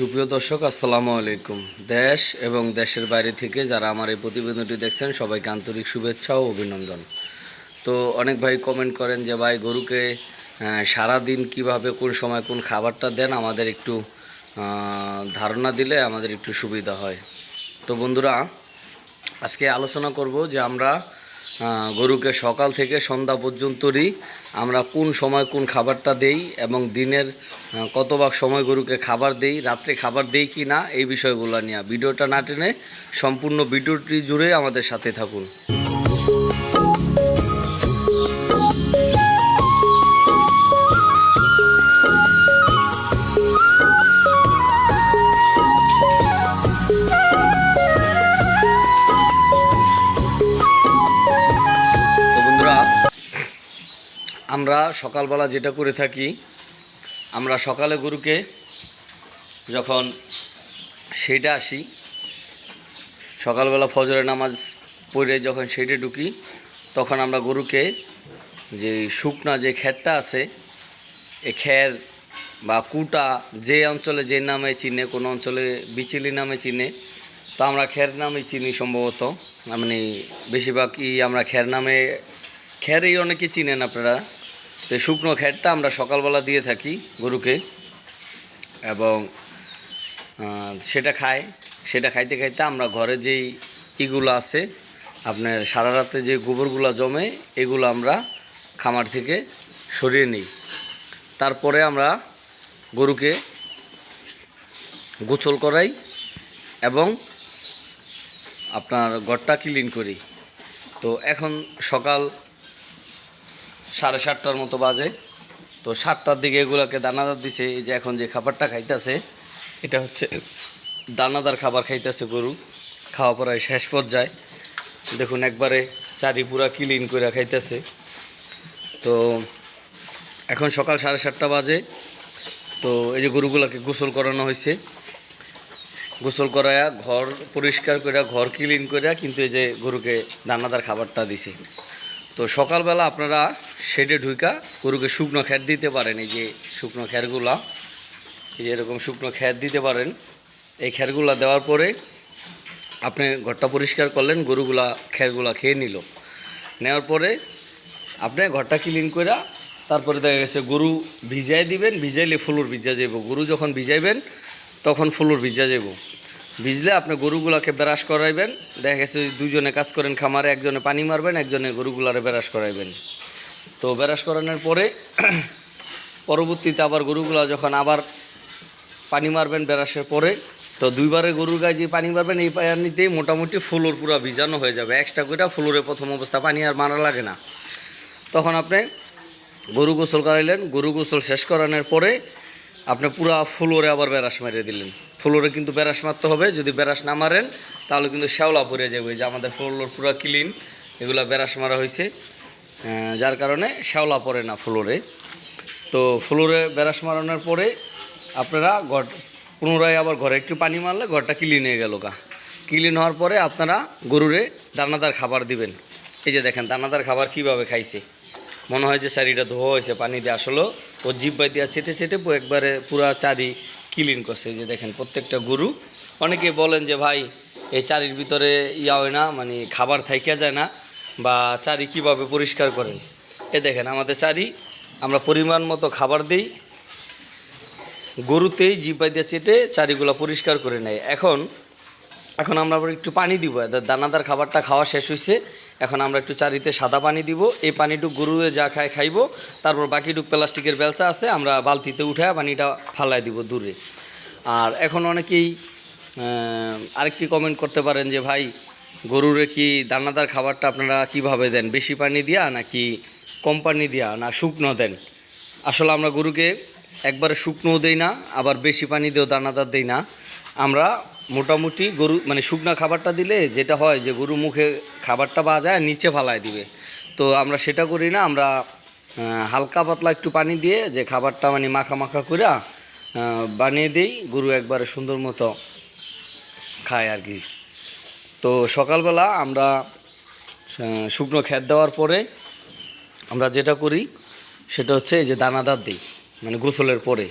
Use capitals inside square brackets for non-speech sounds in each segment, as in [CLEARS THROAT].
সুপ্রিয় দর্শক আসসালামু আলাইকুম। দেশ এবং দেশের বাইরে থেকে যারা আমার এই প্রতিবেদনটি দেখছেন সবাইকে আন্তরিক শুভেচ্ছা ও অভিনন্দন। তো অনেক ভাই কমেন্ট করেন যে ভাই গরুকে আহ, সারাদিন কীভাবে কোন সময় কোন খাবারটা দেন? আমাদের একটু ধারণা দিলে আমাদের একটু সুবিধা হয়। তো বন্ধুরা আজকে আলোচনা করব যে আমরা গরুকে সকাল থেকে সন্ধ্যা পর্যন্তই আমরা কোন সময় কোন খাবারটা দেই এবং দিনের কত ভাগ সময় গরুকে খাবার দেই, রাত্রে খাবার দেই কি না, এই বিষয়গুলো নিয়ে ভিডিওটা না টেনে সম্পূর্ণ ভিডিওটি জুড়ে আমাদের সাথে থাকুন। আমরা সকালবেলা যেটা করে থাকি, আমরা সকালে গরুকে যখন সেইটা আসি, সকালবেলা ফজরের নামাজ পড়ে যখন সেইটে ঢুকি, তখন আমরা গরুকে যে শুকনা যে খ্যারটা আছে, এ খ্যার বা কুটা যে অঞ্চলে যে নামে চিনে, কোনো অঞ্চলে বিচিলি নামে চিনে, তো আমরা খ্যার নামে চিনি সম্ভবত। মানে বেশিরভাগই আমরা খ্যার নামে খ্যারই অনেকে চিনেন আপনারা। তো শুকনো খ্যারটা আমরা সকালবেলা দিয়ে থাকি গরুকে এবং সেটা খায়। সেটা খাইতে খাইতে আমরা ঘরে যেই ইগুলো আছে, আপনার সারা রাতে যে গোবরগুলো জমে, এগুলো আমরা খামার থেকে সরিয়ে নিই। তারপরে আমরা গরুকে গোছল করাই এবং আপনার ঘরটা ক্লিন করি। তো এখন সকাল সাড়ে সাতটার মতো বাজে। তো সাতটার দিকে এগুলোকে দানাদার দিছে, এই যে এখন যে খাবারটা খাইতেছে, এটা হচ্ছে দানাদার খাবার খাইতেছে গরু। খাওয়া পড়ায় শেষ পর্যায়ে। দেখুন, একবারে চারি পুরা ক্লিন করে খাইতেছে। তো এখন সকাল সাড়ে সাতটা বাজে। তো এই যে গরুগুলোকে গোসল করানো হয়েছে গোসল করায়া ঘর পরিষ্কার করে ঘর ক্লিন করে কিন্তু এই যে গরুকে দানাদার খাবারটা দিছে। তো সকালবেলা আপনারা শেডে ঢুইকা গরুকে শুকনো খ্যার দিতে পারেন, এই যে শুকনো খ্যারগুলা এই যে এরকম শুকনো খ্যার দিতে পারেন। এই খ্যারগুলা দেওয়ার পরে আপনি ঘরটা পরিষ্কার করলেন, গরুগুলা খ্যারগুলা খেয়ে নিল। নেওয়ার পরে আপনি ঘরটা ক্লিন করে তারপরে দেখা গেছে গরু ভিজাই দিবেন, ভিজাইলে ফুলুর ভিজা যাইব। গরু যখন ভিজাইবেন, তখন ফুলুর ভিজা যাইব। ভিজলে আপনি গরুগুলাকে ব্রাশ করাইবেন। দেখা গেছে দুজনে কাজ করেন খামারে, একজনে পানি মারবেন, একজনে গরুগুলারে ব্রাশ করাইবেন। তো ব্রাশ করানোর পরে [CLEARS THROAT] পরবর্তীতে আবার গরুগুলা যখন আবার পানি মারবেন ব্রাশের পরে, তো দুইবারে গরুর গায়ে যে পানি মারবেন, এই পানিতেই মোটামুটি ফুলোর পুরো ভিজানো হয়ে যাবে। এক্সট্রা করে ফুলোরে প্রথম অবস্থা পানি আর মারা লাগে না। তখন আপনি গরু গোসল করাইলেন। গরু গোসল শেষ করানোর পরে আপনি পুরা ফুলোরে আবার বেরাস মারিয়ে দিলেন। ফুলোরে কিন্তু বেরাস মারতে হবে, যদি বেরাস না মারেন, তাহলে কিন্তু শ্যাওলা পড়ে যাবে। যে আমাদের ফ্লোর পুরা ক্লিন, এগুলা বেরাস মারা হয়েছে। যার কারণে শ্যাওলা পড়ে না ফ্লোরে। তো ফ্লোরে বেরাস মারানোর পরে আপনারা ঘর, পুনরায় আবার ঘরে একটু পানি মারলে ঘরটা ক্লিন হয়ে গেল গা। ক্লিন হওয়ার পরে আপনারা গরুরে দানাদার খাবার দিবেন। এই যে দেখেন, দানাদার খাবার কীভাবে খাইছে? মনে হয় যে চারিটা ধোয়া হয়েছে, পানি দিয়ে আসলে। ও জিব্বাই দিয়া চেটে পু- একবারে পুরা চারি ক্লিন করছে। যে দেখেন, প্রত্যেকটা গরু। অনেকে বলেন যে, ভাই, এই চারির ভিতরে ইয়া হয় না মানে খাবার থাইকা যায় না বা চারি কীভাবে পরিষ্কার করেন এ দেখেন, আমাদের চারি, আমরা পরিমাণ মতো খাবার দিই, গরুতেই জিব্বাই দিয়ে চেটে চারিগুলো পরিষ্কার করে নেয়। এখন এখন আমরা একটু পানি দিব। দানাদার খাবারটা খাওয়া শেষ হয়েছে এখন আমরা একটু চারিতে সাদা পানি দিব। এই পানিটুক গরুয়ে যা খায় খাইবো। তারপর বাকিটুক প্লাস্টিকের বেলচা আছে, আমরা বালতিতে উঠায় পানিটা ফালাই দিব দূরে। আর এখন অনেকেই আরেকটি কমেন্ট করতে পারেন যে, ভাই, গরুরে কি দানাদার খাবারটা আপনারা কীভাবে দেন? বেশি পানি দিয়া নাকি কম পানি দিয়া না শুকনো দেন? আসলে আমরা গরুকে একবারে শুকনোও দেই না, আবার বেশি পানি দিয়েও দানাদার দেই না। আমরা মোটামুটি গরু মানে শুকনা খাবারটা দিলে যেটা হয় যে গরু মুখে খাবারটা পাওয়া যায় নিচে ফালায় দিবে। তো আমরা সেটা করি না, আমরা হালকা পাতলা একটু পানি দিয়ে যে খাবারটা মানে মাখা মাখা করে বানিয়ে দিই, গরু একবারে সুন্দর মতো খায় আর কি। তো সকালবেলা আমরা শুকনো খ্যাত দেওয়ার পরে আমরা যেটা করি, সেটা হচ্ছে যে দানাদার দিই মানে গোসলের পরে।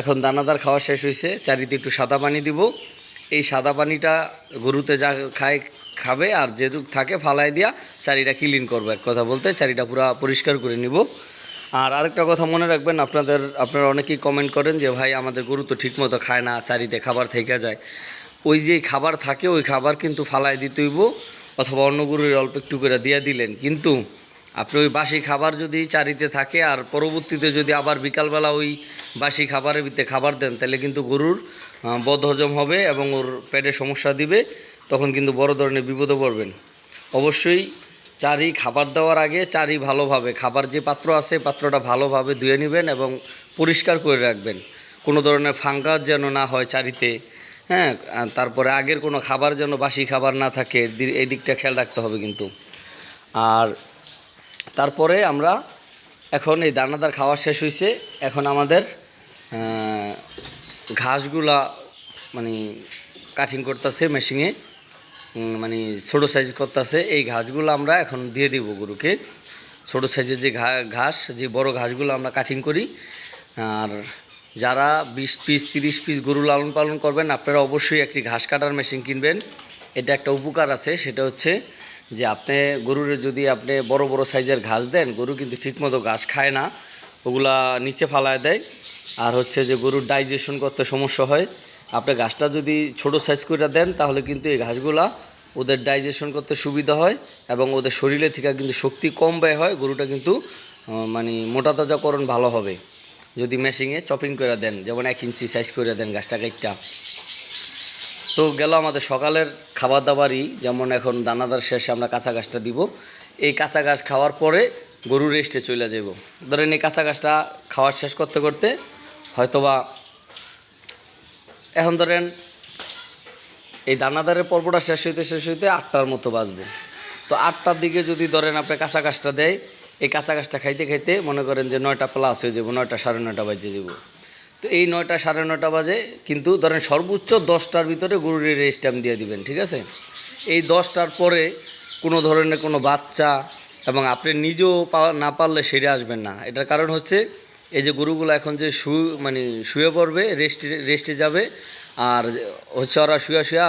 এখন দানাদার খাওয়া শেষ হয়েছে, চারিদিকে একটু সাদা পানি দিব। এই সাদা পানিটা গরুতে যা খায়, খাবে আর যেটুক থাকে ফালাই দিয়া চারিটা ক্লিন করব। এক কথা বলতে চারিটা পুরো পরিষ্কার করে নিব। আর আরেকটা কথা মনে রাখবেন, আপনাদের, আপনারা অনেকেই কমেন্ট করেন যে, ভাই, আমাদের গরু তো ঠিকমতো খায় না, চারিতে খাবার থেকে যায়। ওই যে খাবার থাকে, ওই খাবার কিন্তু ফালাই দিতে হইব অথবা অন্য গরুর অল্প একটু করে দিয়ে দিলেন। কিন্তু আপনি ওই বাসি খাবার যদি চারিতে থাকে, আর পরবর্তীতে যদি আবার বিকালবেলা ওই বাসি খাবারের ভিতরে খাবার দেন, তাহলে কিন্তু গরুর বদহজম হবে এবং ওর পেটে সমস্যা দিবে, তখন কিন্তু বড় ধরনের বিপদে পড়বেন। অবশ্যই চারি খাবার দেওয়ার আগে চারি ভালোভাবে, খাবার যে পাত্র আছে পাত্রটা ভালোভাবে ধুয়ে নেবেন এবং পরিষ্কার করে রাখবেন। কোনো ধরনের ফাঙ্গাস যেন না হয় চারিতে হ্যাঁ তারপরে আগের কোনো খাবার যেন বাসি খাবার না থাকে এই দিকটা খেয়াল রাখতে হবে কিন্তু। আর তারপরে আমরা এখন এই দানাদার খাওয়া শেষ হয়েছে এখন আমাদের ঘাসগুলা মানে কাটিং করতেছে মেশিনে মানে ছোটো সাইজ করতেছে। এই ঘাসগুলো আমরা এখন দিয়ে দিব গরুকে। ছোটো সাইজের যে ঘাস, যে বড় ঘাসগুলো আমরা কাটিং করি, আর যারা বিশ পিস তিরিশ পিস গরু লালন পালন করবেন, আপনারা অবশ্যই একটি ঘাস কাটার মেশিন কিনবেন। এটা একটা উপকার আছে, সেটা হচ্ছে যে আপনি গরুর যদি আপনি বড় বড় সাইজের ঘাস দেন, গরু কিন্তু ঠিকমতো ঘাস খায় না। ওগুলা নিচে ফালায় দেয়। আর হচ্ছে যে গরুর ডাইজেশন করতে সমস্যা হয়। আপনি ঘাসটা যদি ছোট সাইজ করে দেন, তাহলে কিন্তু এই ঘাসগুলা ওদের ডাইজেশন করতে সুবিধা হয় এবং ওদের শরীরে থেকে কিন্তু শক্তি কম ব্যয় হয়। গরুটা কিন্তু মানে মোটা তাজাকরণ ভালো হবে। যদি মেশিংয়ে চপিং করে দেন, যেমন এক ইঞ্চি সাইজ করে দেন গাছটা কাইটটা তো গেল আমাদের সকালের খাবার দাবারই যেমন এখন দানাদার শেষে আমরা কাঁচা ঘাসটা দিব। এই কাঁচা ঘাস খাওয়ার পরে গরু রেস্টে চলে যাব ধরেন এই কাঁচা ঘাসটা খাওয়ার শেষ করতে করতে হয়তোবা এখন ধরেন এই দানাদারের পর্বটা শেষ হইতে শেষ হইতে আটটার মতো বাজবে। তো আটটার দিকে যদি ধরেন আপনি কাঁচা গাছটা দেয়, এই কাঁচা গাছটা খাইতে খাইতে মনে করেন যে নয়টা প্লাস হয়ে যাব নয়টা সাড়ে নয়টা বাজে যাব তো এই নয়টা সাড়ে নয়টা বাজে, কিন্তু ধরেন সর্বোচ্চ দশটার ভিতরে গরুর রেস্ট টাইম দিয়ে দিবেন, ঠিক আছে? এই দশটার পরে কোনো ধরনের কোনো বাচ্চা এবং আপনি নিজেও না পারলে সেরে আসবেন না। এটার কারণ হচ্ছে এই যে গরুগুলো এখন যে শু মানে শুয়ে পড়বে রেস্টে রেস্টে যাবে, আর হচ্ছে ওরা শুয়া শুয়া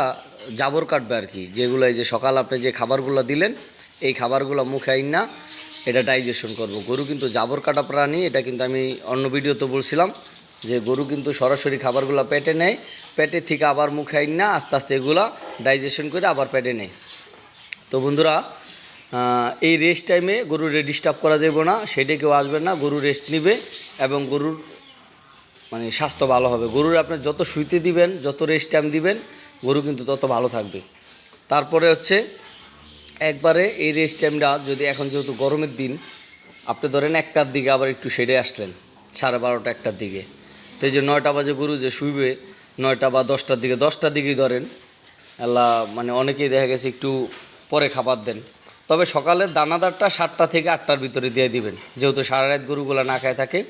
জাবর কাটবে আর কি। যেগুলো এই যে সকাল আপনি যে খাবারগুলো দিলেন, এই খাবারগুলো মুখে আইন না, এটা ডাইজেশন করব। গরু কিন্তু জাবর কাটা প্রাণী, এটা কিন্তু আমি অন্য ভিডিওতে বলছিলাম। যে গরু কিন্তু সরাসরি খাবারগুলো পেটে নেয়, পেটে থেকে আবার মুখে আইন না আস্তে আস্তে এগুলা ডাইজেশন করে আবার পেটে নেয়। তো বন্ধুরা এই রেস্ট টাইমে গরুর ডিস্টার্ব করা যাবে না, সেটা কেউ আসবে না, গরু রেস্ট নিবে এবং গরুর মানে স্বাস্থ্য ভালো হবে। গরুর আপনি যত শুইতে দিবেন, যত রেস্ট টাইম দিবেন, গরু কিন্তু তত ভালো থাকবে। তারপরে হচ্ছে, একবারে এই রেস্ট টাইমটা যদি এখন যেহেতু গরমের দিন, আপনি ধরেন একটার দিকে আবার একটু সেরে আসলেন, সাড়ে বারোটা একটার দিকে। তো এই যে নয়টা বাজে গরু যে শুইবে, নয়টা বা দশটার দিকে, দশটার দিকেই ধরেন। আল্লাহ মানে অনেকেই দেখা গেছে একটু পরে খাবার দেন। তবে সকালের দানাদারটা সাতটা থেকে আটটার ভিতরে দিয়ে দিবেন। যেহেতু সারা রাত গরুগুলো না খায় থাকে,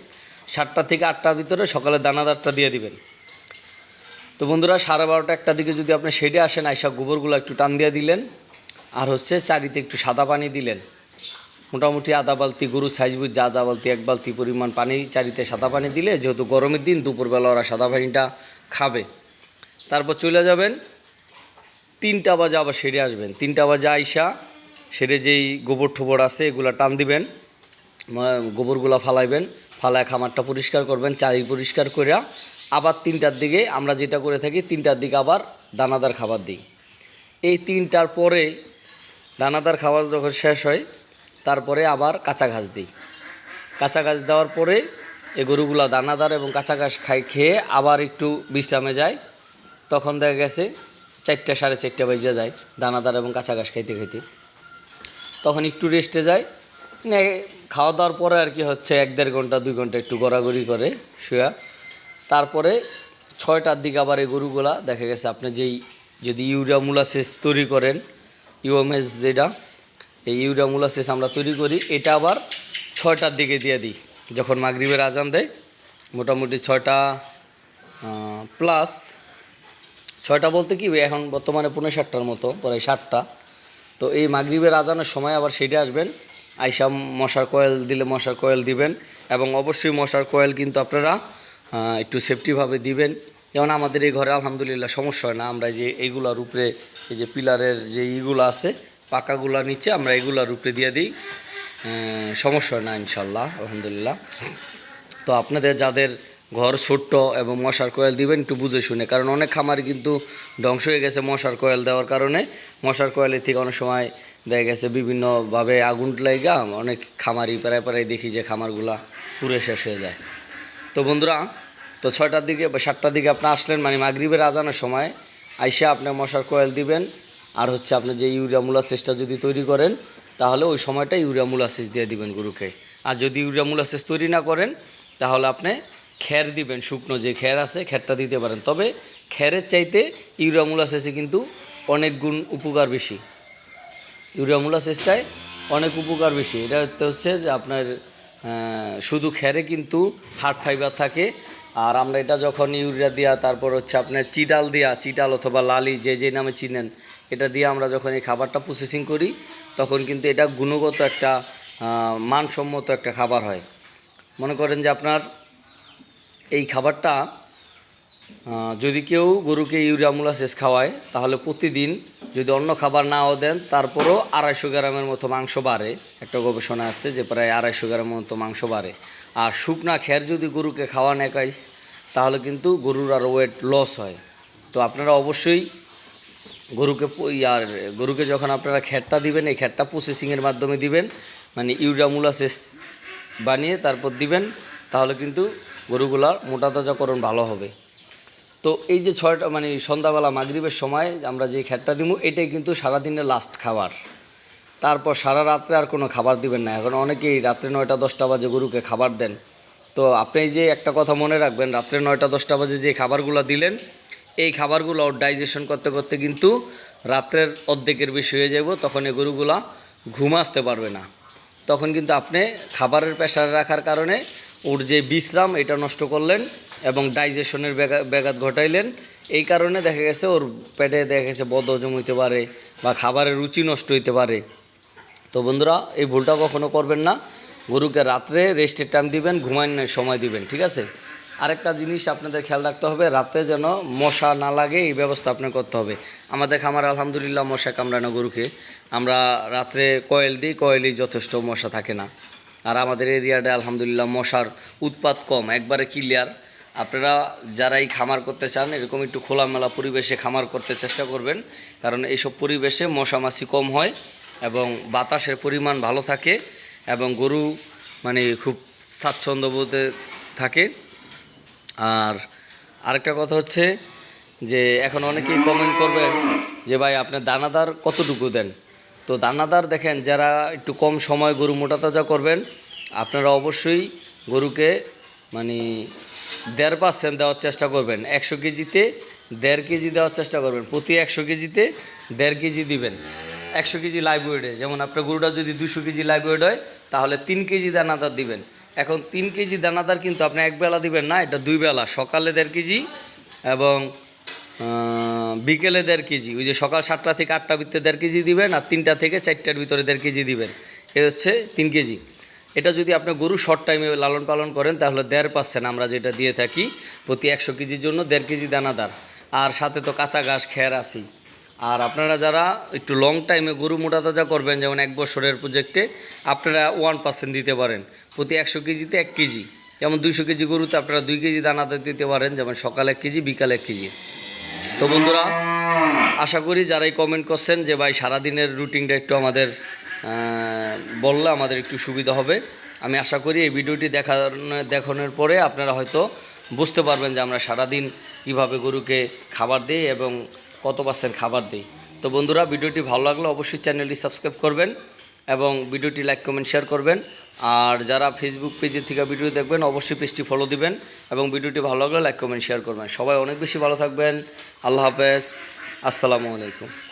সাতটা থেকে আটটার ভিতরে সকালের দানাদারটা দিয়ে দিবেন। তো বন্ধুরা, সাড়ে বারোটা একটা দিকে যদি আপনি শেডে আসেন, আইসা গোবরগুলো একটু টান দিয়ে দিলেন। আর হচ্ছে চারিতে একটু সাদা পানি দিলেন। মোটামুটি আধা বালতি গরু সাইজ বুঝ যা আধা বালতি, এক বালতি পরিমাণ পানি, চারিতে সাদা পানি দিলে যেহেতু গরমের দিন, দুপুরবেলা ওরা সাদা পানিটা খাবে। তারপর চলে যাবেন, তিনটা বাজে আবার সেরে আসবেন। তিনটা বাজে আইসা সেরে যেই গোবর ঠোবর আছে, এগুলো টান দিবেন গোবরগুলা ফালাইবেন, ফালায় খামারটা পরিষ্কার করবেন চারি পরিষ্কার করে আবার তিনটার দিকে আমরা যেটা করে থাকি, তিনটার দিকে আবার দানাদার খাবার দিই। এই তিনটার পরে দানাদার খাবার যখন শেষ হয় তারপরে আবার কাঁচা ঘাস দিই। কাঁচা ঘাস দেওয়ার পরে এই গরুগুলা দানাদার এবং কাঁচা ঘাস খাই, খেয়ে আবার একটু বিশ্রামে যায় তখন দেখা গেছে চারটা সাড়ে চারটা বাজে যায় দানাদার এবং কাঁচা ঘাস খাইতে খাইতে। তখন একটু রেস্টে যায় খাওয়া দাওয়ার পরে আর কি হচ্ছে এক দেড় ঘণ্টা, দুই ঘণ্টা একটু গড়াগড়ি করে শুয়া। তারপরে ছয়টার দিকে আবার এই গরুগুলা, দেখা গেছে আপনি যেই, যদি ইউরিয়া মুলাসেস তৈরি করেন, ইউএমএস যেটা এই ইউরিয়া মুলাসেস আমরা তৈরি করি, এটা আবার ছয়টার দিকে দিয়ে দিই। যখন মাগরিবের আজান দেয়, মোটামুটি ছয়টা প্লাস ছয়টা বলতে কি, এখন বর্তমানে পনেরো ষাটটার মতো পরে ষাটটা তো এই মাগরিবের আজানের সময় আবার সেটা আসবেন আইসা মশার কয়েল দিলে মশার কয়েল দিবেন, এবং অবশ্যই মশার কয়েল কিন্তু আপনারা একটু সেফটিভাবে দিবেন। যেমন আমাদের এই ঘরে আলহামদুলিল্লাহ সমস্যা হয় না, আমরা যে এইগুলার উপরে, এই যে পিলারের যে ইগুলো আছে পাকাগুলা নিচে আমরা এগুলার উপরে দিয়ে দিই। সমস্যা না, ইনশাল্লাহ, আলহামদুলিল্লাহ। তো আপনাদের যাদের ঘর ছোট্ট এবং মশার কয়েল দিবেন, একটু বুঝে শুনে। কারণ অনেক খামারে কিন্তু ধ্বংস হয়ে গেছে মশার কয়েল দেওয়ার কারণে। মশার কয়েলের থেকে অনেক সময় দেখা গেছে বিভিন্নভাবে আগুন লাইগা অনেক খামারি প্রায় প্রায় দেখি যে খামারগুলা পুরে শেষ হয়ে যায়। তো বন্ধুরা, তো ছয়টার দিকে বা সাতটার দিকে আপনি আসলেন মানে মাগরিবের আজানের সময়। আইসা আপনি মশার কয়েল দিবেন। আর হচ্ছে আপনি যে ইউরিয়া মুলাসিসটা যদি তৈরি করেন, তাহলে ওই সময়টা ইউরিয়া মুলাসিস দিয়ে দিবেন গরুকে। আর যদি ইউরিয়া মুলাসিস তৈরি না করেন, তাহলে আপনি খ্যার দিবেন, শুকনো যে খ্যার আছে খ্যারটা দিতে পারেন। তবে খ্যারের চাইতে ইউরিয়া মুলাসিসে কিন্তু অনেক গুণ উপকার বেশি। ইউরিয়া মুলাসিসটায় অনেক উপকার বেশি। এটা হচ্ছে- যে আপনার শুধু খেরে কিন্তু হার্ড ফাইবার থাকে আর আমরা এটা যখন ইউরিয়া দেওয়া তারপর হচ্ছে আপনার চিটাল দেওয়া চিটাল অথবা লালি যে যে নামে চিনেন, এটা দিয়ে আমরা যখন এই খাবারটা প্রসেসিং করি, তখন কিন্তু এটা গুণগত একটা মানসম্মত একটা খাবার হয়। মনে করেন যে আপনার এই খাবারটা যদি কেউ গরুকে ইউরিয়া মুলাসেস খাওয়ায়, তাহলে প্রতিদিন যদি অন্য খাবার নাও দেন, তারপরও আড়াইশো গ্রামের মতো মাংস বাড়ে। একটা গবেষণা আছে যে প্রায় আড়াইশো গ্রামের মতো মাংস বাড়ে। আর শুকনা খের যদি গরুকে খাওয়ান একাইস তাহলে কিন্তু গরুর আর ওয়েট লস হয়। তো আপনারা অবশ্যই গরুকে আর গরুকে যখন আপনারা খ্যাটটা দিবেন, এই খ্যাটটা প্রসেসিংয়ের মাধ্যমে দিবেন মানে ইউরিয়া মুলাসেস বানিয়ে তারপর দিবেন, তাহলে কিন্তু গরুগুলার মোটা তাজাকরণ ভালো হবে। তো এই যে ছয়টা মানে সন্ধ্যাবেলা মাগরিবের সময় আমরা যে খ্যাটটা দিব এটাই কিন্তু সারাদিনের লাস্ট খাবার। তারপর সারা রাত্রে আর কোনো খাবার দিবেন না। এখন অনেকেই রাত্রে নয়টা, দশটা বাজে গরুকে খাবার দেন। তো আপনি যে একটা কথা মনে রাখবেন, রাত্রে নয়টা, দশটা বাজে যে খাবারগুলো দিলেন, এই খাবারগুলো ডাইজেশন করতে করতে কিন্তু রাত্রের অর্ধেকের বেশি হয়ে যাব তখন এই গরুগুলা ঘুম আসতে পারবে না। তখন কিন্তু আপনি খাবারের প্রেশারে রাখার কারণে ওর যে বিশ্রাম, এটা নষ্ট করলেন। এবং ডাইজেশনের ব্যাঘা- ব্যাঘাত ঘটাইলেন। এই কারণে দেখা গেছে ওর পেটে দেখা গেছে বদ হজম হইতে পারে বা খাবারের রুচি নষ্ট হইতে পারে। তো বন্ধুরা, এই ভুলটা কখনো করবেন না। গরুকে রাত্রে রেস্টের টাইম দিবেন, ঘুমানোর সময় দিবেন, ঠিক আছে? আরেকটা জিনিস আপনাদের খেয়াল রাখতে হবে, রাতে যেন মশা না লাগে, এই ব্যবস্থা আপনার করতে হবে। আমাদের খামার আলহামদুলিল্লাহ মশা কামড়ায় না গরুকে আমরা রাত্রে কয়েল দিই, কয়েলই যথেষ্ট মশা থাকে না। আর আমাদের এরিয়াটা আলহামদুলিল্লাহ মশার উৎপাত কম, একবারে ক্লিয়ার আপনারা যারাই খামার করতে চান, এরকম একটু খোলামেলা পরিবেশে খামার করতে চেষ্টা করবেন। কারণ এইসব পরিবেশে মশা মাছি কম হয় এবং বাতাসের পরিমাণ ভালো থাকে এবং গরু মানে খুব স্বাচ্ছন্দ্যবোধে থাকে। আর আরেকটা কথা হচ্ছে যে, এখন অনেকেই কমেন্ট করবেন যে, ভাই আপনার দানাদার কতটুকু দেন? তো দানাদার দেখেন, যারা একটু কম সময় গরু মোটা তাজা করবেন, আপনারা অবশ্যই গরুকে মানে দেড় পার্সেন্ট দেওয়ার চেষ্টা করবেন। একশো কেজিতে দেড় কেজি দেওয়ার চেষ্টা করবেন। প্রতি একশো কেজিতে দেড় কেজি দিবেন। একশো কেজি লাইভ ওয়েটে যেমন আপনার গরুটা যদি দুশো কেজি লাইভ ওয়েট হয়, তাহলে তিন কেজি দানাদার দিবেন। এখন তিন কেজি দানাদার কিন্তু আপনি এক বেলা দিবেন না, এটা দুই বেলা। সকালে দেড় কেজি এবং বিকেলে দেড় কেজি। ওই যে সকাল সাতটা থেকে আটটা ভিতরে দেড় কেজি দিবেন আর তিনটা থেকে চারটার ভিতরে দেড় কেজি দিবেন। এ হচ্ছে তিন কেজি। এটা যদি আপনি গরু শর্ট টাইমে লালন পালন করেন, তাহলে দেড় পার্সেন্ট আমরা যেটা দিয়ে থাকি প্রতি একশো কেজির জন্য দেড় কেজি দানাদার। আর সাথে তো কাঁচা ঘাস খেয়ার আছি আর আপনারা যারা একটু লং টাইমে গরু মোটা তাজা করবেন, যেমন এক বছরের প্রজেক্টে আপনারা ওয়ান পার্সেন্ট দিতে পারেন। প্রতি একশো কেজিতে এক কেজি। যেমন দুইশো কেজি গরুতে আপনারা দুই কেজি দানাদার দিতে পারেন, যেমন সকাল এক কেজি, বিকালে এক কেজি। তো বন্ধুরা, আশা করি যারাই কমেন্ট করছেন যে, ভাই, সারাদিনের রুটিনটা একটু আমাদের বললে আমাদের একটু সুবিধা হবে। আমি আশা করি এই ভিডিওটি দেখানো দেখানোর পরে আপনারা হয়তো বুঝতে পারবেন যে আমরা সারাদিন কীভাবে গরুকে খাবার দিই এবং কত পার্সেন্ট খাবার দিই। তো বন্ধুরা, ভিডিওটি ভালো লাগলে অবশ্যই চ্যানেলটি সাবস্ক্রাইব করবেন এবং ভিডিওটি লাইক, কমেন্ট, শেয়ার করবেন। আর যারা ফেসবুক পেজের থেকে ভিডিও দেখবেন, অবশ্যই পেজটি ফলো দিবেন এবং ভিডিওটি ভালো লাগলে লাইক, কমেন্ট, শেয়ার করবেন। সবাই অনেক বেশি ভালো থাকবেন। আল্লাহ হাফেজ। আসসালামু আলাইকুম।